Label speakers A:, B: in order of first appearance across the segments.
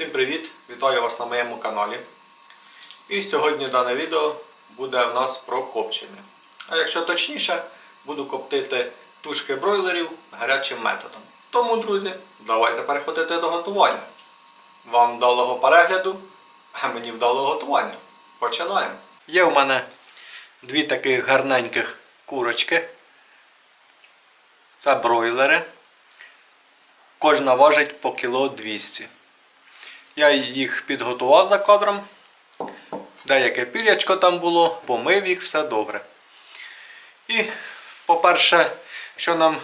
A: Всім привіт! Вітаю вас на моєму каналі. І сьогодні дане відео буде в нас про копчення. А якщо точніше, буду коптити тушки бройлерів гарячим методом. Тому, друзі, давайте переходити до готування. Вам вдалого перегляду, а мені вдалого готування. Починаємо. Є в мене дві таких гарненьких курочки. Це бройлери. Кожна важить по кіло 200. Я їх підготував за кадром. Деяке пірячко там було, помив їх, все добре. І, по-перше, що нам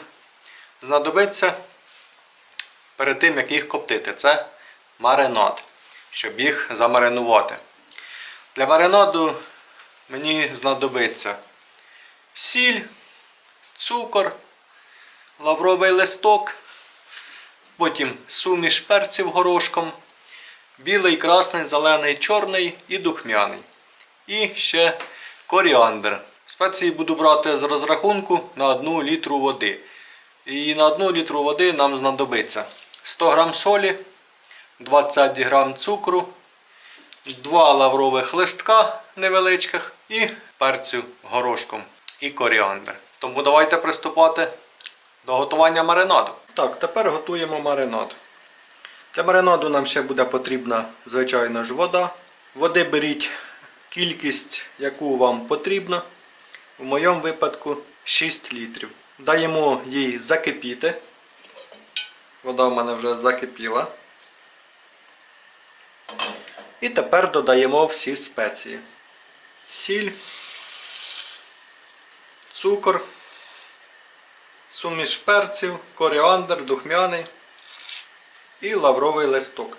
A: знадобиться перед тим, як їх коптити, це маринад, щоб їх замаринувати. Для маринаду мені знадобиться сіль, цукор, лавровий листок, потім суміш перців горошком, білий, красний, зелений, чорний і духмяний. І ще коріандр. Спеції буду брати з розрахунку на 1 літру води. І на 1 літру води нам знадобиться 100 г солі, 20 г цукру, 2 лаврових листка невеличких і перцю горошком і коріандр. Тому давайте приступати до готування маринаду. Так, тепер готуємо маринад. Для маринаду нам ще буде потрібна, звичайно ж, вода. Води беріть кількість, яку вам потрібно. В моєму випадку 6 літрів. Даємо їй закипіти. Вода в мене вже закипіла. І тепер додаємо всі спеції. Сіль, цукор, суміш перців, коріандр, духмяний і лавровий листок.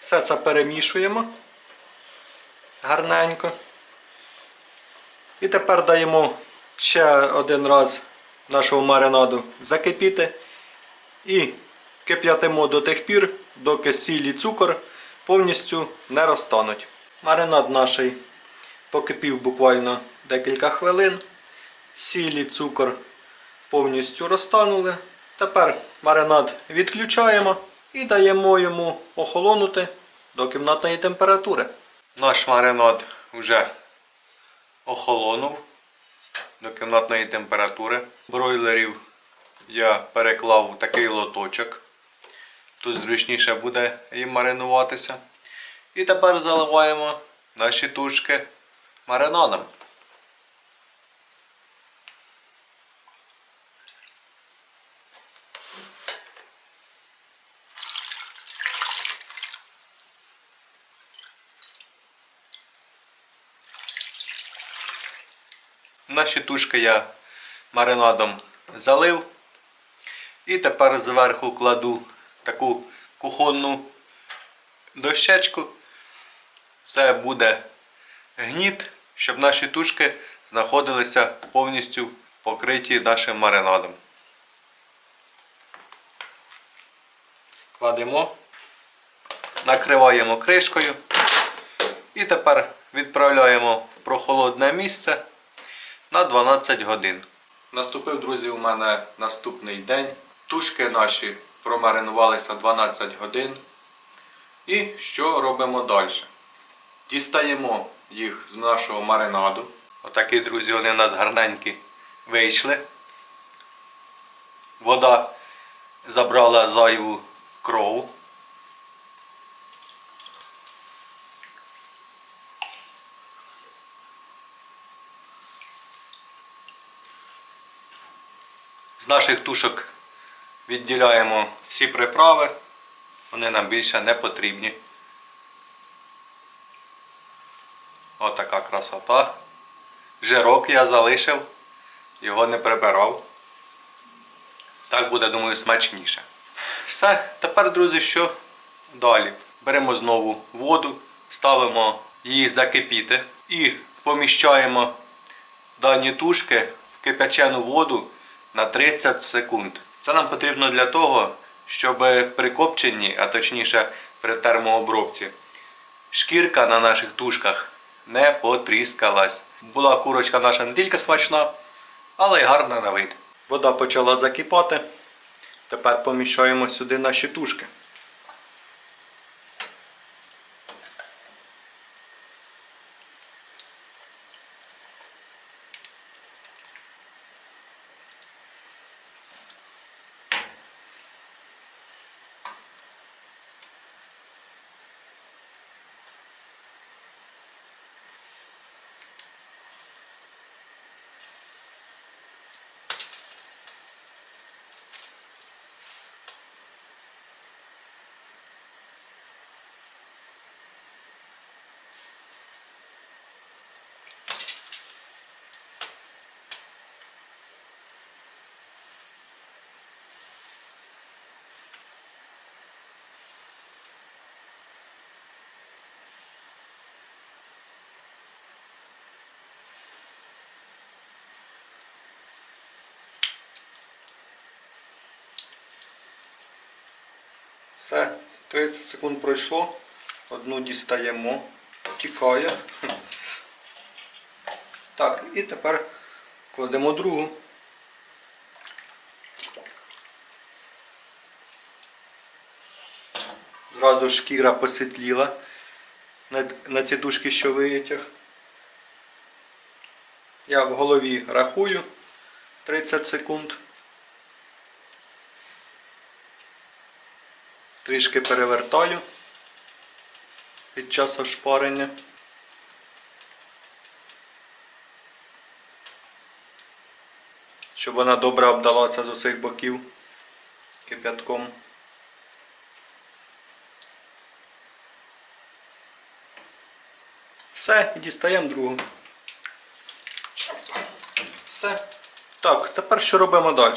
A: Все це перемішуємо гарненько. І тепер даємо ще один раз нашого маринаду закипіти і кип'ятимо до тих пір, доки сіль і цукор повністю не розтануть. Маринад наш покипів буквально декілька хвилин. Сіль і цукор повністю розтанули. Тепер маринад відключаємо і даємо йому охолонути до кімнатної температури. Наш маринад вже охолонув до кімнатної температури. Бройлерів я переклав у такий лоточок. Тут зручніше буде їм маринуватися. І тепер заливаємо наші тушки маринадом. Наші тушки я маринадом залив. І тепер зверху кладу таку кухонну дощечку. Це буде гніт, щоб наші тушки знаходилися повністю покриті нашим маринадом. Кладемо, накриваємо кришкою і тепер відправляємо в прохолодне місце на 12 годин. Наступив, друзі, у мене наступний день. Тушки наші промаринувалися 12 годин. І що робимо далі? Дістаємо їх з нашого маринаду. Отакі, друзі, вони у нас гарненькі вийшли. Вода забрала зайву кров. З наших тушок відділяємо всі приправи, вони нам більше не потрібні. Отака красота. Жирок я залишив, його не прибирав. Так буде, думаю, смачніше. Все, тепер, друзі, що далі? Беремо знову воду, ставимо її закипіти і поміщаємо дані тушки в кипячену воду на 30 секунд. Це нам потрібно для того, щоб при копченні, а точніше при термообробці, шкірка на наших тушках не потріскалась. Була курочка наша не тільки смачна, але й гарна на вид. Вода почала закипати. Тепер поміщаємо сюди наші тушки. Все, 30 секунд пройшло. Одну дістаємо. Тікає. Так, і тепер кладемо другу. Зразу шкіра посвітліла на, ці дужки, що витяг. Я в голові рахую 30 секунд. Трішки перевертаю під час ошпарення. Щоб вона добре обдалася з усіх боків кип'ятком. Все, і дістаємо другу. Все. Так, тепер що робимо далі?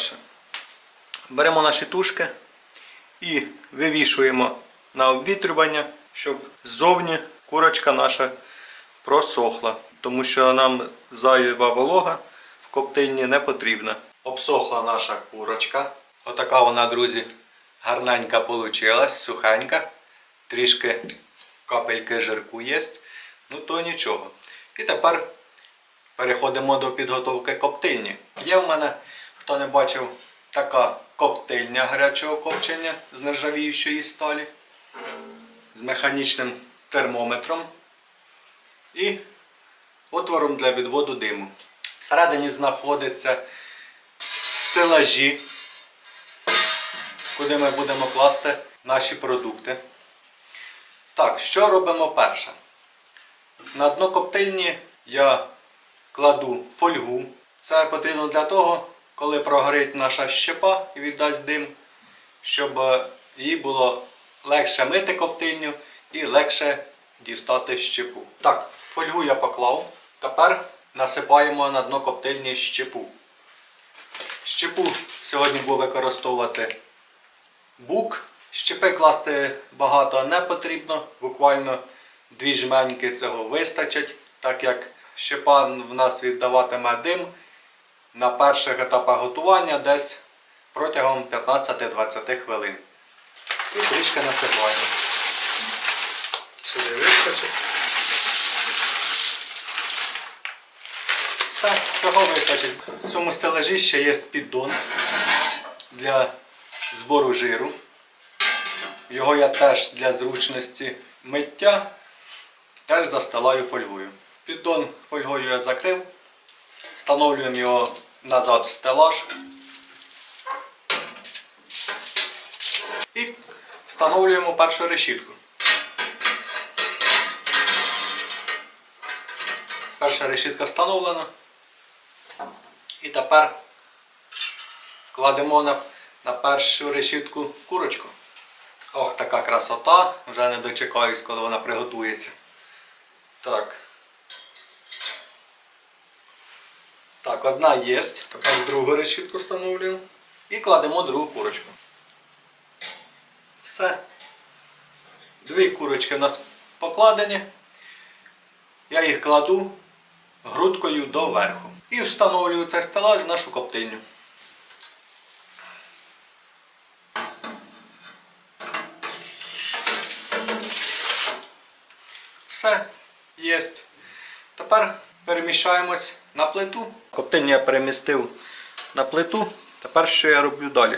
A: Беремо наші тушки і вивішуємо на обвітрювання, щоб ззовні курочка наша просохла. Тому що нам зайва волога в коптильні не потрібна. Обсохла наша курочка. Отака вона, друзі, гарненька получилась, сухенька. Трішки капельки жирку є. Ну то нічого. І тепер переходимо до підготовки коптильні. Є в мене, хто не бачив, така коптильня гарячого копчення з нержавіючої сталі, з механічним термометром і отвором для відводу диму. Всередині знаходяться стелажі, куди ми будемо класти наші продукти. Так, що робимо перше? На дно коптильні я кладу фольгу. Це потрібно для того, коли прогорить наша щепа і віддасть дим, щоб е, їй було легше мити коптильню і легше дістати щепу. Так, фольгу я поклав. Тепер насипаємо на дно коптильні щепу. Щепу сьогодні буду використовувати бук. Щепи класти багато не потрібно, буквально дві жменьки цього вистачить, так як щепа в нас віддаватиме дим на перших етапах готування десь протягом 15-20 хвилин. І трішки насипаємо. Сюди вистачить. Все, цього вистачить. В цьому стелажі ще є піддон для збору жиру. Його я теж для зручності миття теж застилаю фольгою. Піддон фольгою я закрив. Встановлюємо його назад в стелаж. І встановлюємо першу решітку. Перша решітка встановлена. І тепер кладемо на, на першу решітку курочку. Ох, така красота. Вже не дочекаюсь, коли вона приготується. Так. Так, одна є. Тепер другу решітку встановлюємо. І кладемо другу курочку. Все. Дві курочки у нас покладені. Я їх кладу грудкою доверху. І встановлюю цей стелаж в нашу коптильню. Все, є. Тепер переміщаємось на плиту. Коптильню я перемістив на плиту. Тепер що я роблю далі?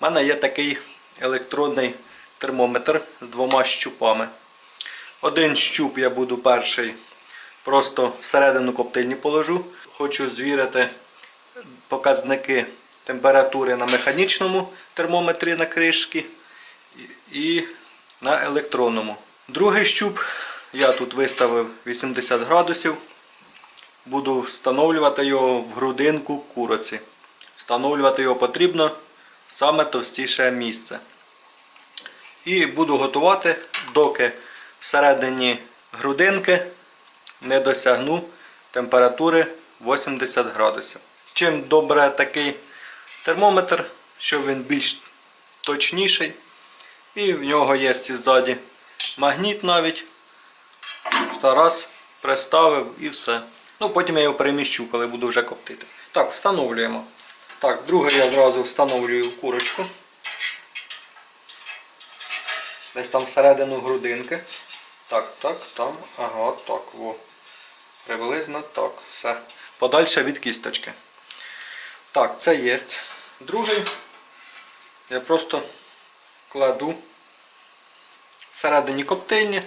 A: У мене є такий електронний термометр з двома щупами. Один щуп я буду перший просто всередину коптильні положу. Хочу звірити показники температури на механічному термометрі на кришці і на електронному. Другий щуп я тут виставив 80 градусів. Буду встановлювати його в грудинку куроці. Встановлювати його потрібно саме товстіше місце. І буду готувати, доки всередині грудинки не досягну температури 80 градусів. Чим добре такий термометр, щоб він більш точніший. І в нього є ззаді магніт навіть. Та раз, приставив і все. Ну, потім я його переміщу, коли буду вже коптити. Так, встановлюємо. Так, друге я зразу встановлюю курочку. Десь там всередину грудинки. Так, так, там, ага, так, во. Приблизно так. Все. Подальше від кісточки. Так, це є. Другий. Я просто кладу всередині коптильні.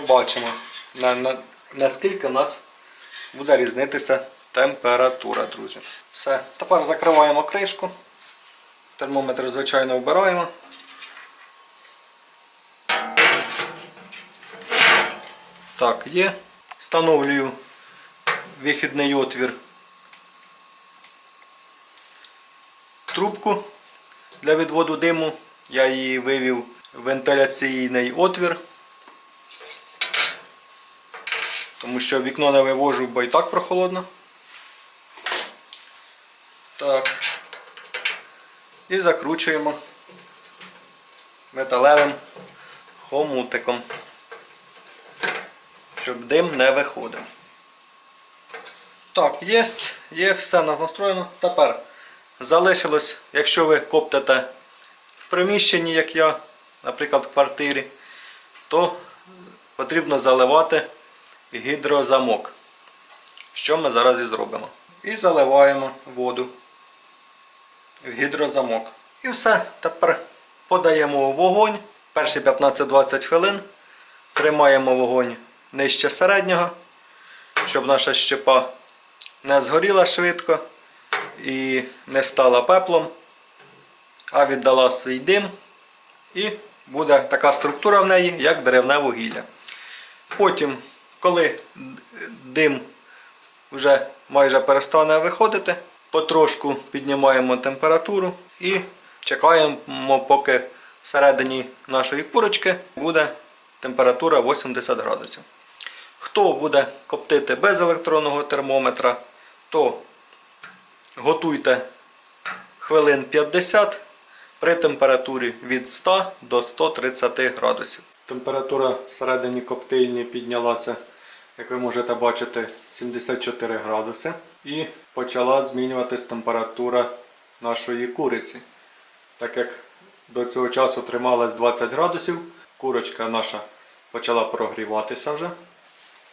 A: Побачимо, на, на, наскільки у нас буде різнитися температура, друзі. Все. Тепер закриваємо кришку. Термометр, звичайно, вбираємо. Так, є. Встановлюю вихідний отвір. Трубку для відводу диму. Я її вивів в вентиляційний отвір. Тому що вікно не вивожу, бо і так прохолодно. Так. І закручуємо металевим хомутиком, щоб дим не виходив. Так, є, є все нас настроєно. Тепер залишилось, якщо ви коптите в приміщенні, як я, наприклад, в квартирі, то потрібно заливати гідрозамок. Що ми зараз і зробимо. І заливаємо воду в гідрозамок. І все. Тепер подаємо вогонь. Перші 15-20 хвилин. Тримаємо вогонь нижче середнього, щоб наша щепа не згоріла швидко і не стала пеплом, а віддала свій дим. І буде така структура в неї, як деревне вугілля. Потім, коли дим вже майже перестане виходити, потрошку піднімаємо температуру і чекаємо, поки всередині нашої курочки буде температура 80 градусів. Хто буде коптити без електронного термометра, то готуйте хвилин 50 при температурі від 100 до 130 градусів. Температура всередині коптильні піднялася, як ви можете бачити, 74 градуси. І почала змінюватись температура нашої куриці. Так як до цього часу трималась 20 градусів, курочка наша почала прогріватися вже.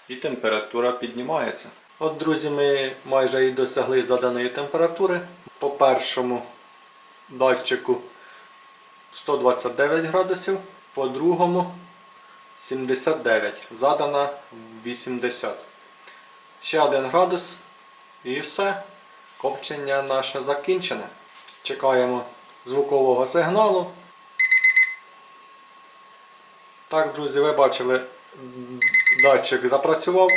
A: І температура піднімається. От, друзі, ми майже і досягли заданої температури. По першому датчику 129 градусів, по другому 79. Задана 80. Ще один градус і все. Копчення наше закінчене. Чекаємо звукового сигналу. Так, друзі, ви бачили, датчик запрацював.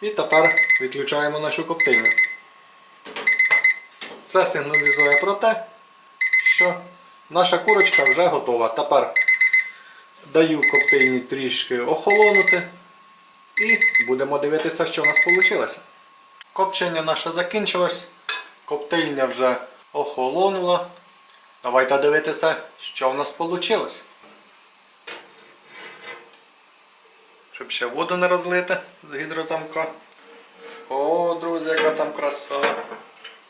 A: І тепер відключаємо нашу коптильню. Це сигналізує про те, що наша курочка вже готова. Тепер даю коптильні трішки охолонути і будемо дивитися, що в нас вийшло. Копчення наше закінчилось, коптильня вже охолонула. Давайте дивитися, що в нас вийшло. Щоб ще воду не розлити з гідрозамка. О, друзі, яка там краса.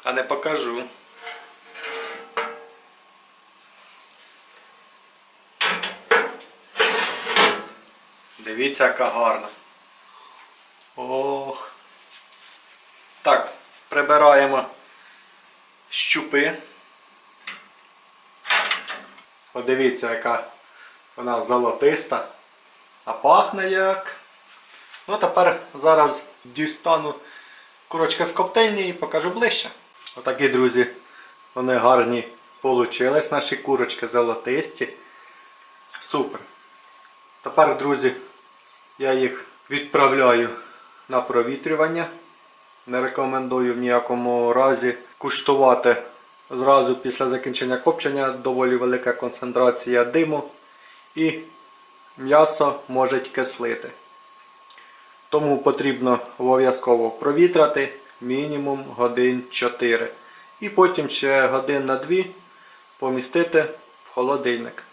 A: А не покажу. Дивіться, яка гарна. Ох. Так, прибираємо щупи. Подивіться, яка вона золотиста. А пахне як. Ну, тепер зараз дістану курочки з коптильні і покажу ближче. Отакі, друзі, вони гарні получились, наші курочки золотисті. Супер. Тепер, друзі, я їх відправляю на провітрювання. Не рекомендую в ніякому разі куштувати зразу після закінчення копчення, доволі велика концентрація диму і м'ясо може кислити. Тому потрібно обов'язково провітрати мінімум годин 4. І потім ще годин на 2 помістити в холодильник.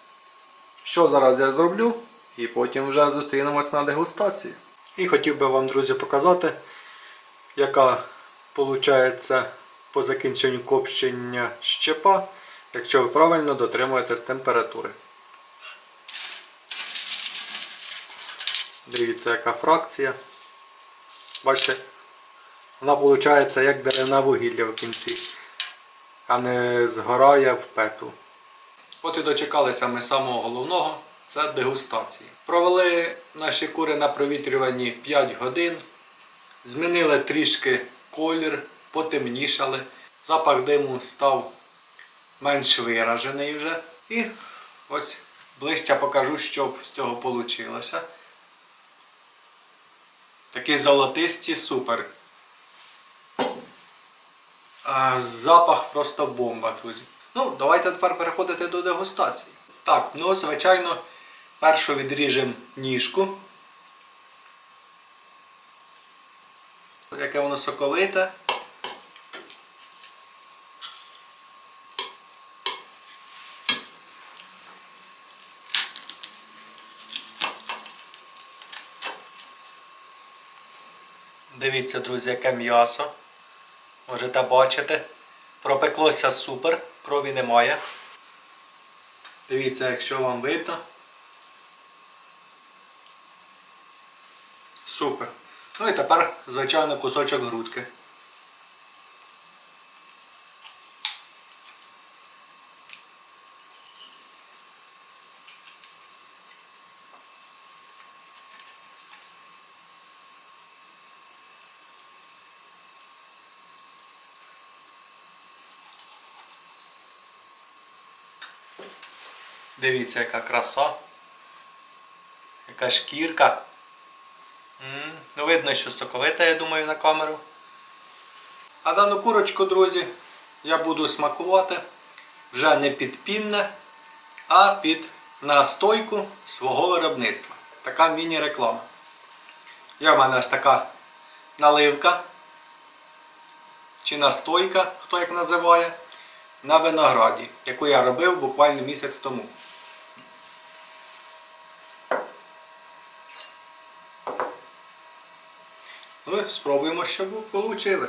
A: Що зараз я зроблю? І потім вже зустрінемось на дегустації. І хотів би вам, друзі, показати, яка виходить по закінченню копчення щепа. якщо ви правильно дотримуєтесь температури. Дивіться, яка фракція. Бачите, вона виходить як деревна вугілля в кінці, а не згорає в пепел. От і дочекалися ми самого головного це дегустації. Провели наші кури на провітрюванні 5 годин, змінили трішки колір, потемнішали, запах диму став менш виражений вже. І ось ближче покажу, що з цього вийшло. Такі золотисті супер. А, запах просто бомба, друзі. Ну, давайте тепер переходити до дегустації. Так, ну, звичайно, першу відріжемо ніжку. Яке воно соковите. Дивіться, друзі, яке м'ясо. Можете бачити. Пропеклося супер, крові немає. Дивіться, якщо вам видно. Супер. Ну і тепер, звичайно, кусочок грудки. Дивіться, яка краса. Яка шкірка. М, Ну, видно, що соковита, я думаю, на камеру. А дану курочку, друзі, я буду смакувати вже не під пінне, а під настойку свого виробництва. Така міні-реклама. Є в мене ось така наливка. Чи настойка, хто як називає, на винограді, яку я робив буквально місяць тому. Ну спробуємо, що вийшло.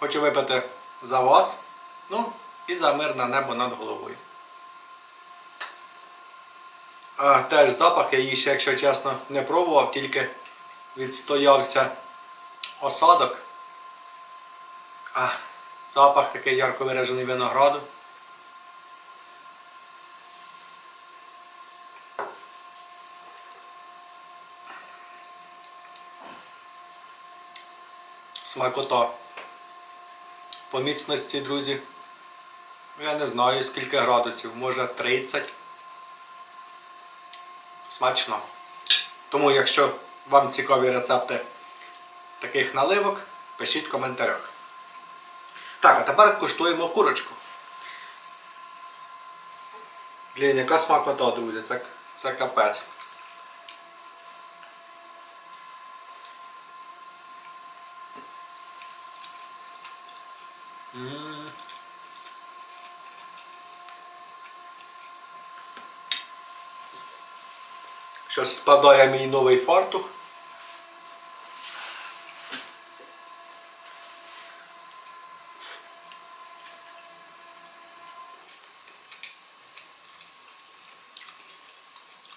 A: Хочу випити за вас, ну і за мирне небо над головою. А, теж запах я її ще, якщо чесно, не пробував, тільки відстоявся осадок. А, запах такий ярко виражений винограду. Смакота. По міцності, друзі. Я не знаю скільки градусів, може 30. Смачно. Тому, якщо вам цікаві рецепти таких наливок, пишіть в коментарях. Так, а тепер куштуємо курочку. Блін, яка смакота, друзі, це, це капець. М. Щось спадає мій новий фартух.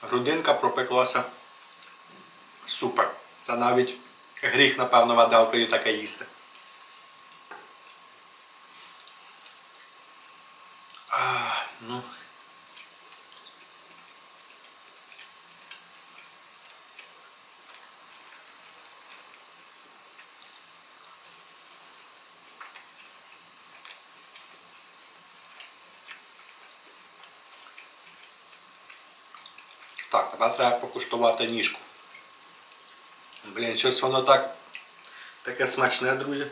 A: Грудинка пропеклася супер. Це навіть гріх, напевно, виделкою таке їсти. А, ну. Так, тепер треба покуштувати ніжку. Блін, щось воно так таке смачне, друзі.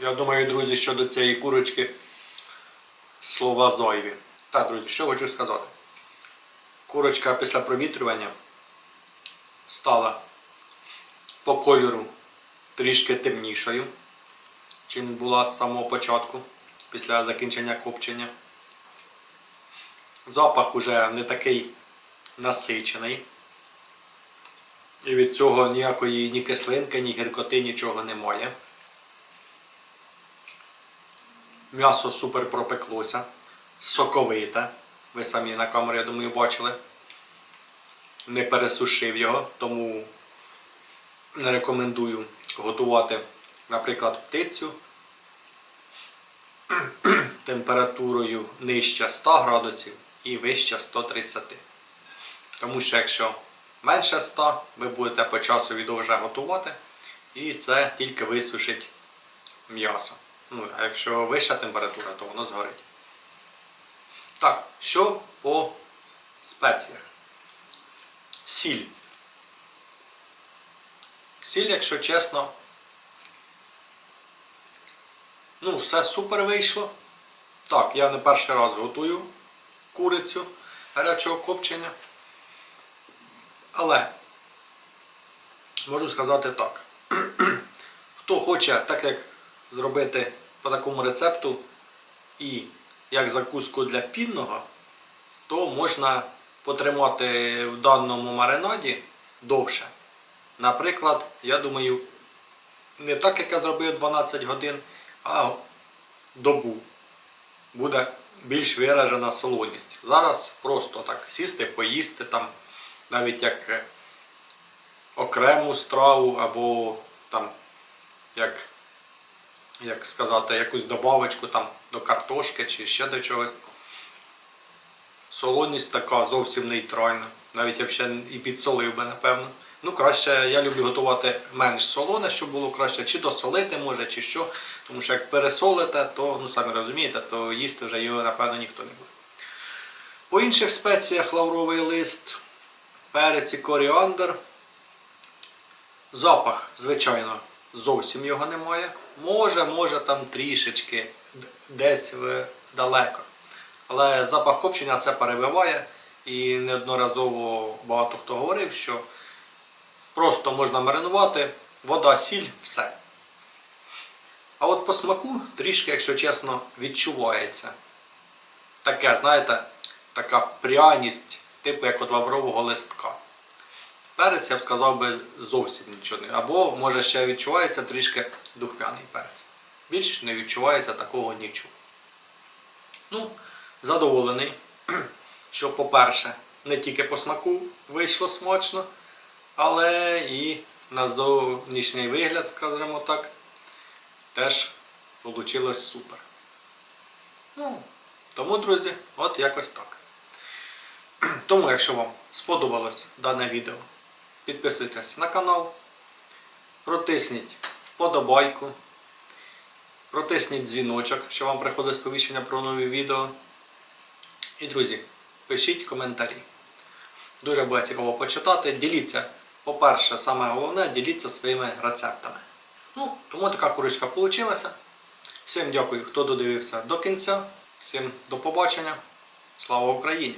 A: Я думаю, друзі, щодо цієї курочки слова зайві. Так, друзі, що хочу сказати. Курочка після провітрювання стала по кольору трішки темнішою, чим була з самого початку, після закінчення копчення. Запах уже не такий насичений. І від цього ніякої ні кислинки, ні гіркоти, нічого немає. М'ясо супер пропеклося, соковите. Ви самі на камері, я думаю, бачили. Не пересушив його, тому не рекомендую готувати, наприклад, птицю температурою нижче 100 градусів і вище 130. Тому що якщо менше 100, ви будете по часу довше готувати, і це тільки висушить м'ясо. Ну, а якщо вища температура, то воно згорить. Так, що по спеціях? Сіль. Сіль, якщо чесно, ну, все супер вийшло. Так, я не перший раз готую курицю гарячого копчення. Але можу сказати так. Хто хоче, так як зробити по такому рецепту і як закуску для пінного, то можна потримати в даному маринаді довше. Наприклад, я думаю, не так, як я зробив 12 годин, а добу. Буде більш виражена солоність. Зараз просто так сісти, поїсти там, навіть як е, окрему страву, або там, як, як сказати, якусь добавочку там до картошки чи ще до чогось. Солоність така зовсім нейтральна. Навіть я б ще і підсолив би, напевно. Ну, краще я люблю готувати менш солоне, щоб було краще, чи досолити може, чи що. Тому що як пересолите, то, ну самі розумієте, то їсти вже його, напевно, ніхто не буде. По інших спеціях лавровий лист, перець і коріандр. Запах, звичайно, зовсім його немає. Може, може там трішечки, десь далеко. Але запах копчення це перебиває. І неодноразово багато хто говорив, що просто можна маринувати, вода, сіль, все. А от по смаку трішки, якщо чесно, відчувається. Таке, знаєте, така пряність, типу як от лаврового листка. Перець, я б сказав би, зовсім нічого не. Або, може, ще відчувається трішки духмяний перець. Більш не відчувається такого нічого. Ну, задоволений, що, по-перше, не тільки по смаку вийшло смачно, але і на зовнішній вигляд, скажімо так, теж вийшло супер. Ну, тому, друзі, от якось так. Тому, якщо вам сподобалось дане відео, підписуйтесь на канал, протисніть вподобайку, протисніть дзвіночок, щоб вам приходить сповіщення про нові відео. І, друзі, пишіть коментарі. Дуже буде цікаво почитати. Діліться, по-перше, саме головне, діліться своїми рецептами. Ну, тому така курочка вийшла. Всім дякую, хто додивився до кінця. Всім до побачення. Слава Україні!